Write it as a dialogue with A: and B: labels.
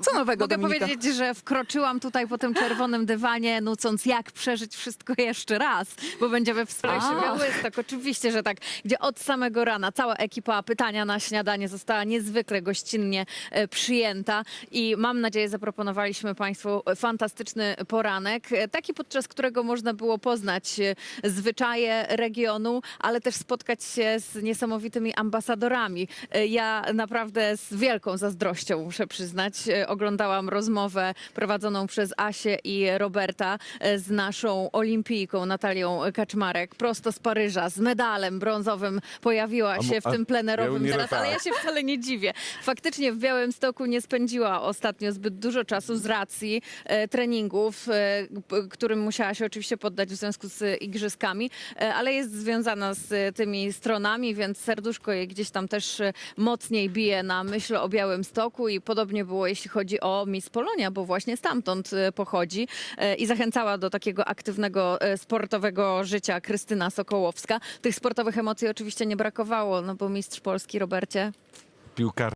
A: Co nowego,
B: Mogę
A: Dominika?
B: powiedzieć, że wkroczyłam tutaj po tym czerwonym dywanie, nucąc jak przeżyć wszystko jeszcze raz, bo będziemy w Splajszy
A: A.
B: Białystok. Oczywiście, że tak. Gdzie od samego rana cała ekipa pytania na śniadanie została niezwykle gościnnie e, przyjęta i mam nadzieję zaproponowaliśmy Państwu fantastyczny poranek, e, taki podczas którego można było poznać e, zwyczaje regionu, ale też spotkać się z niesamowitymi ambasadorami. E, Ja naprawdę z wielką zazdrością muszę przyznać, e, oglądałam rozmowę prowadzoną przez Asię i Roberta e, z naszą olimpijką Natalią Kaczmarek, prosto z Paryża, z medalem brązowym pojawiła się w tym plenerowym. teraz, ale ja się wcale nie dziwię. Faktycznie w Białymstoku nie spędziła ostatnio zbyt dużo czasu z racji e, treningów, którym musiała się oczywiście poddać w związku z igrzyskami, ale jest związana z tymi stronami, więc serduszko jej gdzieś tam też mocniej bije na myśl o Białymstoku i podobnie było jeśli chodzi o Miss Polonia, bo właśnie stamtąd e, pochodzi e, i zachęcała do takiego aktywnego e, sportowego życia Krystyna Sokołowska. Tych sportowych emocji oczywiście nie brakowało, no bo mistrz Polski Robercie
C: Piłkar